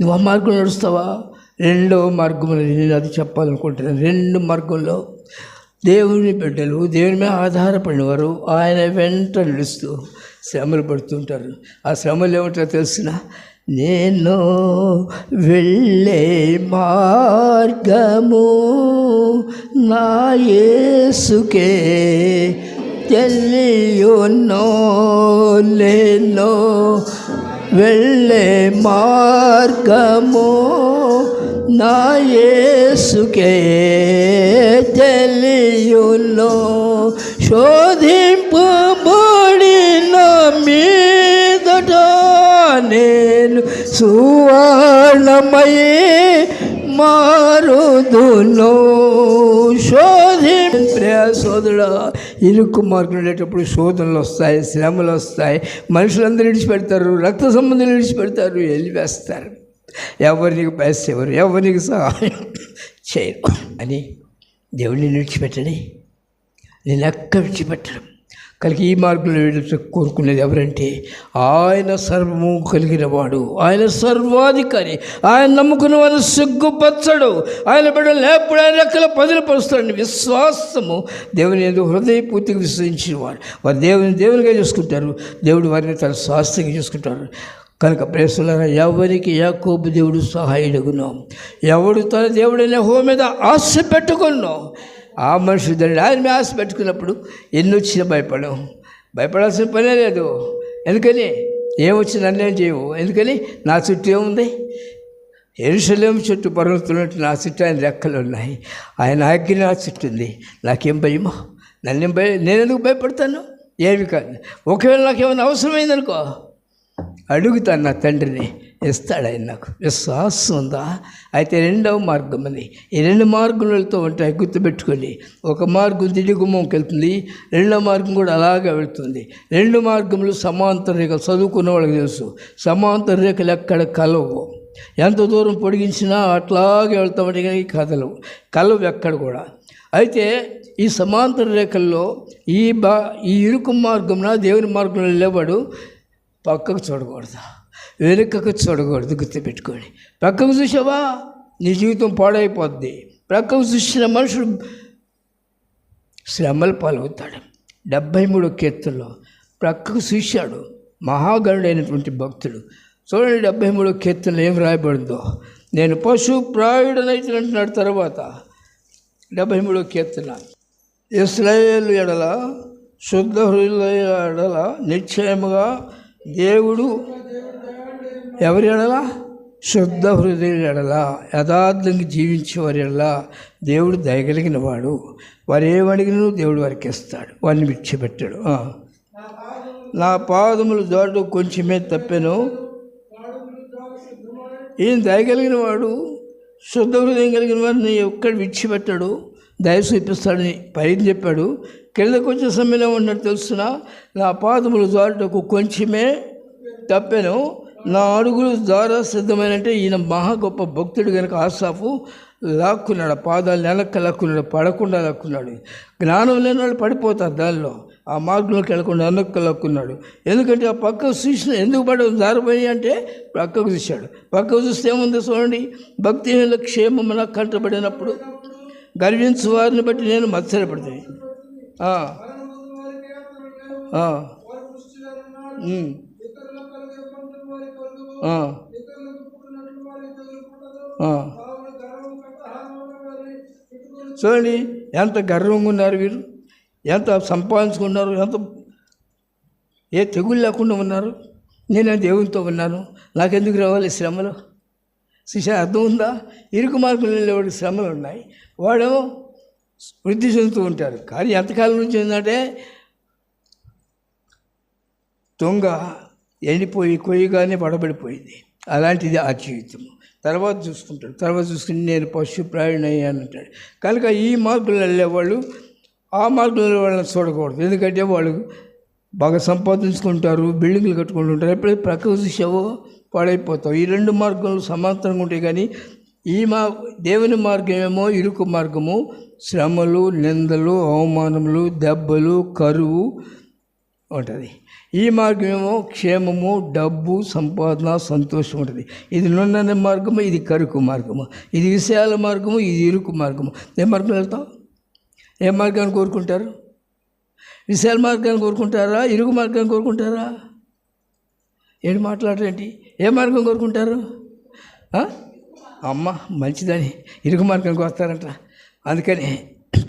నువ్వు ఆ మార్గం నడుస్తావా? రెండవ మార్గంలో నేను అది చెప్పాలనుకుంటున్నాను. రెండు మార్గంలో దేవుని బిడ్డలు దేవుని మీద ఆధారపడిన వారు ఆయన వెంట నడుస్తూ శ్రమలు పడుతుంటారు. ఆ శ్రమలు ఏమిటో తెలిసిన? నేను వెళ్ళే మార్గము నా యేసుకే తెలియనో లేనో వెళ్ళే మార్గము నా యేసుకే తెలియును శోధింపబడిన మీదట నేను సువర్ణమయే మారుదును శోధి ప్రియ సోదరుడా మార్గం ఉండేటప్పుడు శోధనలు వస్తాయి శ్రమలు వస్తాయి. మనుషులందరూ విడిచిపెడతారు రక్త సంబంధులు విడిచిపెడతారు వెళ్ళివేస్తారు ఎవరికి బెస్ట్ ఎవరు ఎవరికి సహాయం? చేయరు. అని దేవుడిని విడిచిపెట్టని నేను ఎక్క విడిచిపెట్టడం? కలిగి ఈ మార్గంలో వెళ్ళి కోరుకునేది ఎవరంటే ఆయన సర్వము కలిగిన వాడు. ఆయన సర్వాధికారి. ఆయన నమ్ముకున్న వారు సిగ్గుపచ్చడు. ఆయన బిడ్డ లేపుడు ఆయన లెక్కల పదిలపరుస్తాడని విశ్వాసము దేవుని ఎందుకు హృదయపూర్తిగా విశ్వసించిన వాడు వారు దేవుని దేవునిగా చూసుకుంటారు. దేవుడు వారిని తన స్వాస్థ్యంగా చూసుకుంటారు. కనుక ప్రేసులారా ఎవరికి యాకోబు దేవుడు సహాయుడుగున్నాం ఎవడు తన దేవుడైన హో మీద ఆశ పెట్టుకున్నాం ఆ మనుషులు దాన్ని ఆయన మీద ఆశ పెట్టుకున్నప్పుడు ఎన్ని వచ్చినా భయపడం భయపడాల్సిన పనే లేదు. ఎందుకని? ఏమొచ్చి నన్నేం చేయవు? ఎందుకని? నా చుట్టూ ఏముంది? ఎరుసలేం చుట్టూ పరుగుతున్నట్టు నా చుట్టూ ఆయన రెక్కలు ఉన్నాయి. ఆయన ఆజ్ఞ నా చుట్టూ ఉంది. నాకేం భయమో? నన్నేం భయ నేను ఎందుకు భయపడతాను? ఏమి కాదు. ఒకవేళ నాకేమైనా అవసరమైందనుకో అడుగుతాను నా తండ్రిని. ఇస్తాడు ఆయన నాకు. విశ్వాసం ఉందా? అయితే రెండవ మార్గం అని ఈ రెండు మార్గములతో ఉంటాయి గుర్తుపెట్టుకోండి. ఒక మార్గం దిడి గుమ్మంకి వెళ్తుంది రెండో మార్గం కూడా అలాగే వెళ్తుంది. రెండు మార్గములు సమాంతర రేఖలు చదువుకున్న వాళ్ళకి తెలుసు. సమాంతర రేఖలు ఎక్కడ కలవు. ఎంత దూరం పొడిగించినా అట్లాగే వెళ్తామంటే కానీ కదలవు. కలవు ఎక్కడ కూడా. అయితే ఈ సమాంతర రేఖల్లో ఈ బా ఈ ఇరుకు మార్గంన దేవుని మార్గంలో లేవాడు పక్కకు చూడకూడదు. వెనుకకు చూడకూడదు గుర్తుపెట్టుకోండి. ప్రక్కకు చూసావా? నీ జీవితం పాడైపోద్ది. ప్రక్కకు చూసిన మనుషుడు శ్రమలు పాలవుతాడు. డెబ్భై మూడు కీర్తనలో ప్రక్కకు చూశాడు. మహాగణుడైనటువంటి భక్తుడు. చూడండి డెబ్భై మూడు కీర్తనలు ఏం రాయబడిందో. నేను పశు ప్రాయుడనైతే అంటున్నాడు తర్వాత డెబ్భై మూడో కీర్తన ఇస్రాయేల్ ఎడల శుద్ధ హృదయ ఎడల నిశ్చయముగా దేవుడు ఎవరి ఎడల? శుద్ధ హృదయ ఎడల. యథార్థంగా జీవించేవారి ఎడల. దేవుడు దయగలిగిన వాడు. వారు ఏమడిగినను దేవుడు వారికి ఇస్తాడు. వారిని విడిచిపెట్టాడు నా పాదములు దాటు కొంచెమే తప్పాను. ఈయన దయగలిగిన వాడు? శుద్ధ హృదయం కలిగిన వాడిని ఎక్కడ విడిచిపెట్టాడు దయ చూపిస్తాడని పైన చెప్పాడు. కిందకు వచ్చే సమయంలో ఉన్నట్టు తెలుసిన? నా పాదములు దాటుకు కొంచెమే తప్పాను. నా అడుగులు ద్వారా సిద్ధమైనంటే ఈయన మహా గొప్ప భక్తుడు కనుక ఆసాఫు లాక్కున్నాడు. ఆ పాదాలు వెనక్కి లాక్కున్నాడు పడకుండా లాక్కున్నాడు. జ్ఞానం లేని వాళ్ళు పడిపోతారు దానిలో. ఆ మార్గంలోకి వెళ్ళకుండా వెనక్కి లాక్కున్నాడు. ఎందుకంటే ఆ పక్కకు చూసిన ఎందుకు పడ దారిపోయి అంటే పక్కకు చూశాడు పక్కకు చూస్తే ఏముంది చూడండి? భక్తిహీనుల క్షేమమున కంటబడినప్పుడు గర్వించు వారిని బట్టి నేను మత్సరపడతాయి ఆ. ఆ. ఉమ్. ఆ. ఆ. చూడండి ఎంత గర్వంగా ఉన్నారు వీరు ఎంత సంపాదించుకున్నారు ఎంత ఏ తెగులు లేకుండా ఉన్నారు. నేను దేవునితో ఉన్నాను. నాకెందుకు రావాలి శ్రమలు? శిష్య అర్థం ఉందా? ఇరుకు మార్గంలో వెళ్ళేవాడికి శ్రమలు ఉన్నాయి. వాడు వృద్ధి చెందుతూ ఉంటారు. కానీ ఎంతకాలం నుంచి ఏంటంటే దొంగ ఎండిపోయి కొయ్యగానే పడబడిపోయింది. అలాంటిది ఆ జీవితం తర్వాత చూసుకుంటాడు. తర్వాత చూసుకుని నేను పశు ప్రాయుణయ్యాను కనుక ఈ మార్గంలో వెళ్ళేవాళ్ళు ఆ మార్గంలో వాళ్ళని చూడకూడదు. ఎందుకంటే వాళ్ళు బాగా సంపాదించుకుంటారు బిల్డింగ్లు కట్టుకుంటుంటారు ఎప్పుడైతే ప్రకృతి చూసావో పాడైపోతావు. ఈ రెండు మార్గాలు సమాంతరంగా ఉంటాయి కానీ ఈ మా దేవుని మార్గమేమో ఇరుకు మార్గము. శ్రమలు నిందలు అవమానములు దెబ్బలు కరువు ఉంటుంది. ఈ మార్గం ఏమో క్షేమము డబ్బు సంపాదన సంతోషం ఉంటుంది. ఇది నున్న మార్గము ఇది కరుకు మార్గము. ఇది విషయాల మార్గము ఇది ఇరుకు మార్గము. ఏ మార్గం వెళ్తాం ఏ మార్గాన్ని కోరుకుంటారు? విశాల మార్గాన్ని కోరుకుంటారా? ఇరుగు మార్గాన్ని కోరుకుంటారా? ఏంటి మాట్లాడరేంటి ఏ మార్గం కోరుకుంటారు? అమ్మ మంచిదని. ఇరుగు మార్గానికి వస్తారంట అందుకని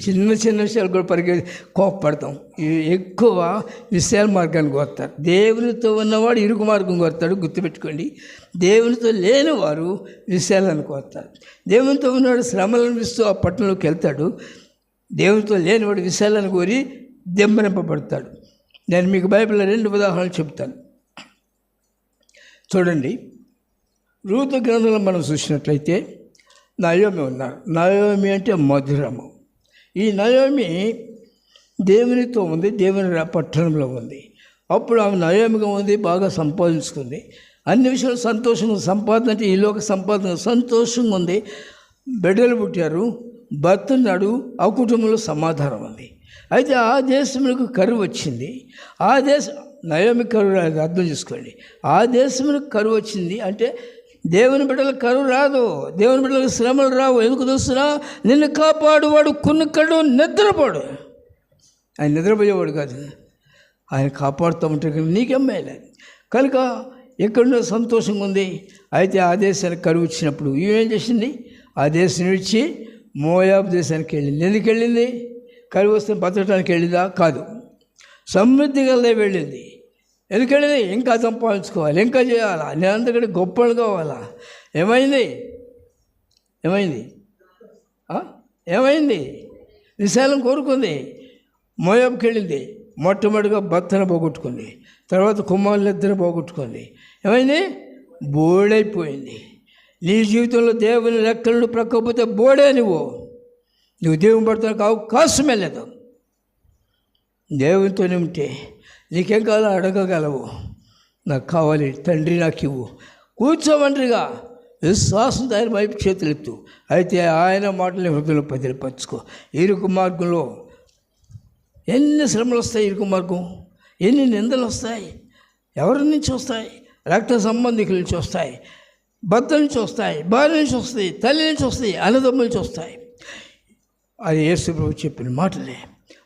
చిన్న చిన్న విషయాలు కూడా పరిగె కోపపడతాం. ఎక్కువ విశాల మార్గానికి కోస్తారు. దేవునితో ఉన్నవాడు ఇరుకు మార్గం కోరుతాడు గుర్తుపెట్టుకోండి. దేవునితో లేనివారు విశాలను కోస్తారు దేవునితో ఉన్నవాడు శ్రమలు అనిపిస్తూ ఆ పట్టణంలోకి వెళ్తాడు. దేవునితో లేనివాడు విశాలను కోరి దెంబనింపబడతాడు నేను మీకు బైబిల్లో రెండు ఉదాహరణలు చెప్తాను. చూడండి. రూత గ్రంథంలో మనం చూసినట్లయితే నయోమి ఉన్నారు. నయోమి అంటే మధురము. ఈ నయోమి దేవునితో ఉంది దేవుని పట్టణంలో ఉంది. అప్పుడు ఆమె నయోమిగా ఉంది బాగా సంపాదించుకుంది. అన్ని విషయాలు సంతోషంగా సంపాదన అంటే ఈ లోక సంపాదన సంతోషంగా ఉంది. బిడ్డలు పుట్టారు భర్త ఉన్నాడు ఆ కుటుంబంలో సమాధానం ఉంది. అయితే ఆ దేశంలో కరువు వచ్చింది. ఆ దేశం నయోమి కరువు అర్థం చేసుకోండి. ఆ దేశంలో కరువు వచ్చింది అంటే దేవుని బిడ్డలకు కరువు రాదు. దేవుని బిడ్డలకు శ్రమలు రావు. ఎందుకు చూస్తున్నా నిన్ను కాపాడువాడు కునుక్కడు నిద్రపోడు. ఆయన నిద్రపోయేవాడు కాదు. ఆయన కాపాడుతూ ఉంటే కనుక నీకేం మేలే? కనుక ఎక్కడో సంతోషంగా ఉంది. అయితే ఆ దేశానికి కరువు వచ్చినప్పుడు ఏం చేసింది? ఆ దేశం ఇచ్చి మోయాబు దేశానికి వెళ్ళింది. ఎందుకు వెళ్ళింది? కరువు వస్తే బతకడానికి వెళ్ళిందా? కాదు. సమృద్ధి గల్లే వెళ్ళింది. ఎందుకు ఇంకా సంపాదించుకోవాలి ఇంకా చేయాలా? నేను అంతకంటే గొప్పలు కావాలా? ఏమైంది? ఏమైంది? ఏమైంది? విశాలం కోరుకుంది. మోయాబ్కి వెళ్ళింది మొట్టమొదటిగా భర్తను పోగొట్టుకుంది. తర్వాత కుమారులు ఇద్దరు పోగొట్టుకుంది. ఏమైంది? బోడైపోయింది. నీ జీవితంలో దేవుని లెక్కలను ప్రక్కపోతే బోడే నువ్వు. నువ్వు దేవుని పడతానికి అవకాశమే లేదు. దేవునితోనే ఉంటే నీకేం కావాలో అడగగలవు. నాకు కావాలి తండ్రి నాకు ఇవ్వు. కూర్చోమండ్రిగా విశ్వాసం ఆయన వైపు చేతులెత్తు. అయితే ఆయన మాటలు హృదయంలో పదిలిపరచుకో ఇరుకు మార్గంలో ఎన్ని శ్రమలు వస్తాయి ఇరుకు మార్గం? ఎన్ని నిందలు వస్తాయి? ఎవరి నుంచి వస్తాయి? రక్త సంబంధికుల నుంచి వస్తాయి. భర్త నుంచి వస్తాయి. భార్య నుంచి వస్తాయి. తల్లి నుంచి వస్తాయి. అన్నదమ్ముల నుంచి వస్తాయి. అది యేసు ప్రభు చెప్పిన మాటలే.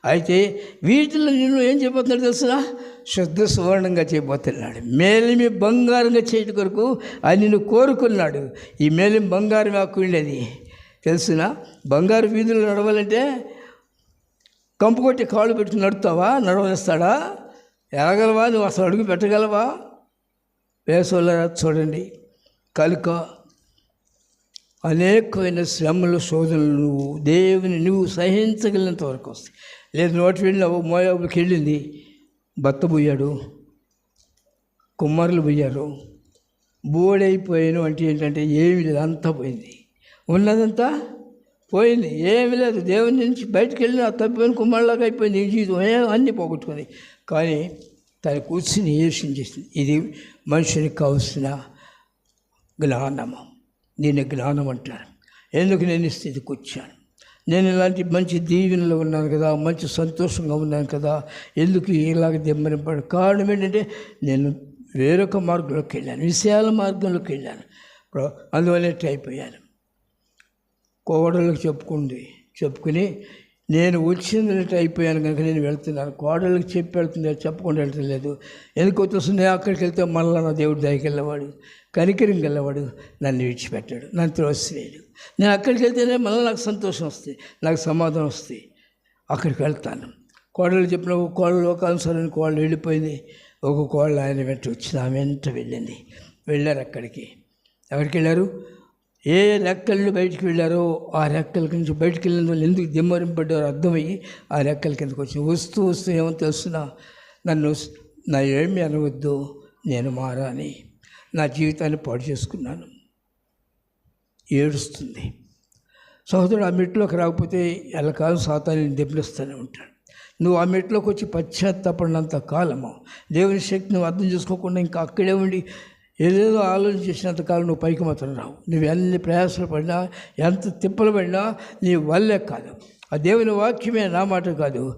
అయితే వీటిలో నిన్ను ఏం చేయబోతున్నాడు తెలుసునా శుద్ధ సువర్ణంగా చేయబోతున్నాడు మేలిమి బంగారంగా చేయట కొరకు అది నిన్ను కోరుకున్నాడు. ఈ మేలిమి బంగారం ఉండేది? తెలుసునా? బంగారు వీధులు నడవాలంటే కంపు కొట్టి కాళ్ళు పెట్టుకుని నడుస్తావా నడవలేస్తాడా? ఎరగలవా? నువ్వు అసలు అడుగు పెట్టగలవా? వేసోళ్ళ చూడండి. కలుక అనేకమైన శ్రమలు శోధనలు నువ్వు దేవుని నువ్వు సహించగలిగినంత వరకు వస్తాయి. లేదు నోటి వెళ్ళిన మోయాబుకి వెళ్ళింది భర్త పోయాడు కుమ్మరులు పోయారు బోడైపోయాను అంటే ఏంటంటే ఏమి లేదు అంతా పోయింది. ఉన్నదంతా పోయింది. ఏమి లేదు దేవుని నుంచి బయటకు వెళ్ళిన తప్పిపోయిన కుమారులాగా అయిపోయింది. జీవితం అన్నీ పోగొట్టుకుంది. కానీ తన కూర్చుని చేసింది. ఇది మనుషునికి కావలసిన జ్ఞానము. దీన్ని జ్ఞానం అంటారు. ఎందుకు నేను ఈ స్థితికి వచ్చాను? నేను ఇలాంటి మంచి దీవెనలో ఉన్నాను కదా మంచి సంతోషంగా ఉన్నాను కదా ఎందుకు ఇలాగ దెమ్మనిపడు కారణం ఏంటంటే నేను వేరొక మార్గంలోకి వెళ్ళాను విశాల మార్గంలోకి వెళ్ళాను. ప్ర- అందువల్ల అయిపోయాను కోడళ్ళకి చెప్పుకుంది చెప్పుకుని నేను వచ్చింది అయిపోయాను కనుక నేను వెళ్తున్నాను కోడళ్ళకి చెప్పి వెళ్తుంది? చెప్పకుండా వెళ్తలేదు ఎందుకు వస్తుంది అక్కడికి వెళ్తే మళ్ళీ నా దేవుడి దగ్గరికి వెళ్ళేవాడు కనికరం గెల్లవాడు నన్ను విడిచిపెట్టాడు నన్ను త్రోసివేయడు. నేను అక్కడికి వెళ్తేనే మళ్ళీ నాకు సంతోషం వస్తుంది నాకు సమాధానం వస్తుంది. అక్కడికి వెళ్తాను. కోడలు చెప్పిన ఒక కోడలు లోకానుసారాన్ని కోడలు వెళ్ళిపోయింది. ఒక కోడలు ఆయన వెంట వచ్చింది. ఆమె వెంట వెళ్ళింది. వెళ్ళారు అక్కడికి. ఎవరికి వెళ్ళారు? ఏ రెక్కలను బయటికి వెళ్ళారో ఆ రెక్కల నుంచి బయటికి వెళ్ళిన వాళ్ళు ఎందుకు దిమ్మరింపడ్డారో అర్థమయ్యి ఆ రెక్కల కిందకు వచ్చి వస్తూ వస్తూ ఏమో తెలుస్తున్నా? నన్ను నా ఏమి అనవద్దు నేను మారాని నా జీవితాన్ని పాడు చేసుకున్నాను. ఏడుస్తుంది. సహోదరుడు ఆ మెట్లోకి రాకపోతే ఎల్లకాలం సాతాన్ని దెబ్బలిస్తూనే ఉంటాడు. నువ్వు ఆ మెట్లోకి వచ్చి పశ్చాత్తాపడినంత కాలము. దేవుని శక్తి నువ్వు అర్థం చేసుకోకుండా ఇంకా అక్కడే ఉండి ఏదేదో ఆలోచన చేసినంత కాలం నువ్వు పైకి మాత్రం రావు. నువ్వు ఎన్ని ప్రయాసలు పడినా ఎంత తిప్పలు పడినా నీ వల్లే కాదు. ఆ దేవుని వాక్యమే నా మాట కాదు.